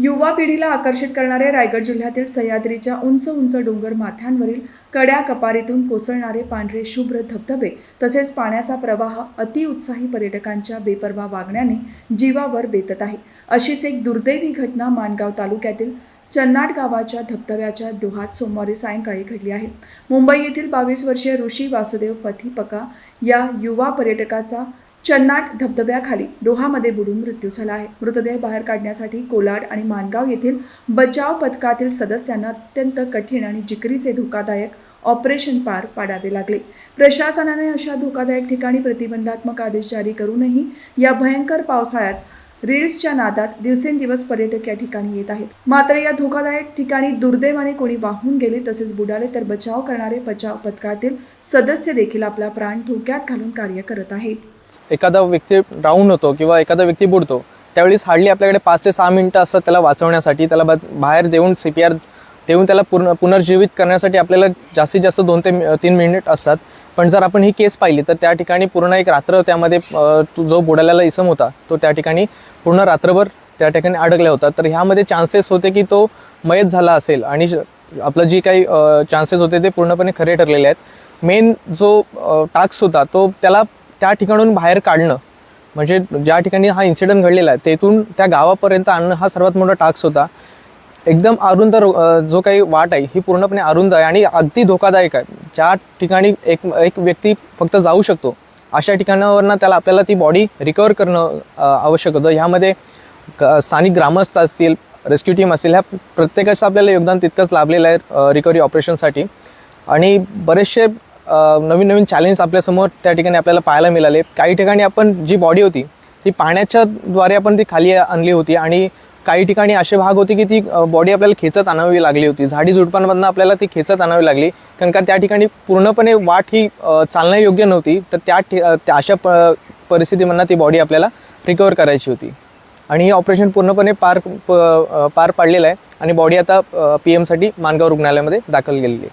युवा पिढीला आकर्षित करणारे रायगड जिल्ह्यातील सह्याद्रीच्या उंच उंच डोंगर माथ्यांवरील कड्या कपारीतून कोसळणारे पांढरे शुभ्र धबधबे तसेच पाण्याचा प्रवाह अतिउत्साही पर्यटकांच्या बेपर्वा वागण्याने जीवावर बेतत आहे. अशीच एक दुर्दैवी घटना माणगाव तालुक्यातील चन्नाट गावाच्या धबधब्याच्या डोहात सोमवारी सायंकाळी घडली आहे. मुंबई येथील बावीस वर्षीय ऋषी वासुदेव पथिपका या युवा पर्यटकाचा चन्नाट धबधब्याखाली डोहामध्ये बुडून मृत्यू झाला आहे. मृतदेह बाहेर काढण्यासाठी कोलाड आणि मानगाव येथील बचाव पथकातील सदस्यांना अत्यंत कठीण आणि जिकरीचे धोकादायक ऑपरेशन पार पाडावे लागले. प्रशासनाने अशा धोकादायक ठिकाणी प्रतिबंधात्मक आदेश जारी करूनही या भयंकर पावसाळ्यात रील्सच्या नादात दिवसेंदिवस पर्यटक या ठिकाणी येत आहेत. मात्र या धोकादायक ठिकाणी दुर्दैवाने कोणी वाहून गेले तसेच बुडाले तर बचाव करणारे बचाव पथकातील सदस्य देखील आपला प्राण धोक्यात घालून कार्य करत आहेत. एखादा व्यक्ती डाऊन होतो किंवा एखादा व्यक्ती बुडतो त्यावेळेस हार्डली आपल्याकडे पाच ते सहा मिनटं असतात त्याला वाचवण्यासाठी त्याला बा- बाहेर देऊन सी पी आर देऊन त्याला पूर्ण पुनर्जीवित करण्यासाठी आपल्याला जास्तीत जास्त दोन ते तीन मिनिट असतात. पण जर आपण ही केस पाहिली तर त्या ठिकाणी पूर्ण एक रात्र त्यामध्ये तो जो बुडालेला इसम होता तो त्या ठिकाणी पूर्ण रात्रभर त्या ठिकाणी अडकला होता. तर ह्यामध्ये चान्सेस होते की तो मयत झाला असेल आणि आपलं जी काही चान्सेस होते ते पूर्णपणे खरे ठरलेले आहेत. मेन जो टास्क होता तो त्याला त्या ठिकाणून बाहेर काढणं. म्हणजे ज्या ठिकाणी हा इन्सिडेंट घडलेला आहे तेथून त्या गावापर्यंत आणणं हा सर्वात मोठा टास्क होता. एकदम अरुंद जो काही वाट आहे ही पूर्णपणे अरुंद आहे आणि अगदी धोकादायक आहे. ज्या ठिकाणी एक एक व्यक्ती फक्त जाऊ शकतो अशा ठिकाणावरनं त्याला आपल्याला ती बॉडी रिकवर करणं आवश्यक होतं. ह्यामध्ये क- स्थानिक ग्रामस्थ असतील रेस्क्यू टीम असेल ह्या प्रत्येकाचं आपल्याला योगदान तितकंच लाभलेलं आहे रिकव्हरी ऑपरेशनसाठी आणि बरेचसे नवीन नवीन चॅलेंज आपल्यासमोर त्या ठिकाणी आपल्याला पाहायला मिळाले. काही ठिकाणी आपण जी बॉडी होती ती पाण्याच्या द्वारे आपण ती खाली आणली होती आणि काही ठिकाणी असे भाग होते की ती बॉडी आपल्याला खेचत आणावी लागली होती. झाडी झुडपांमधनं आपल्याला ती खेचत आणावी लागली. कारण का त्या ठिकाणी पूर्णपणे वाट ही चालण्यायोग्य नव्हती. तर त्या ठि- त्या अशा प परिस्थितीमधनं ती बॉडी आपल्याला रिकवर करायची होती. आणि हे ऑपरेशन पूर्णपणे पार प- पार पाडलेलं आहे. आणि बॉडी आता पी एमसाठी मानगाव रुग्णालयामध्ये दाखल केलेली आहे.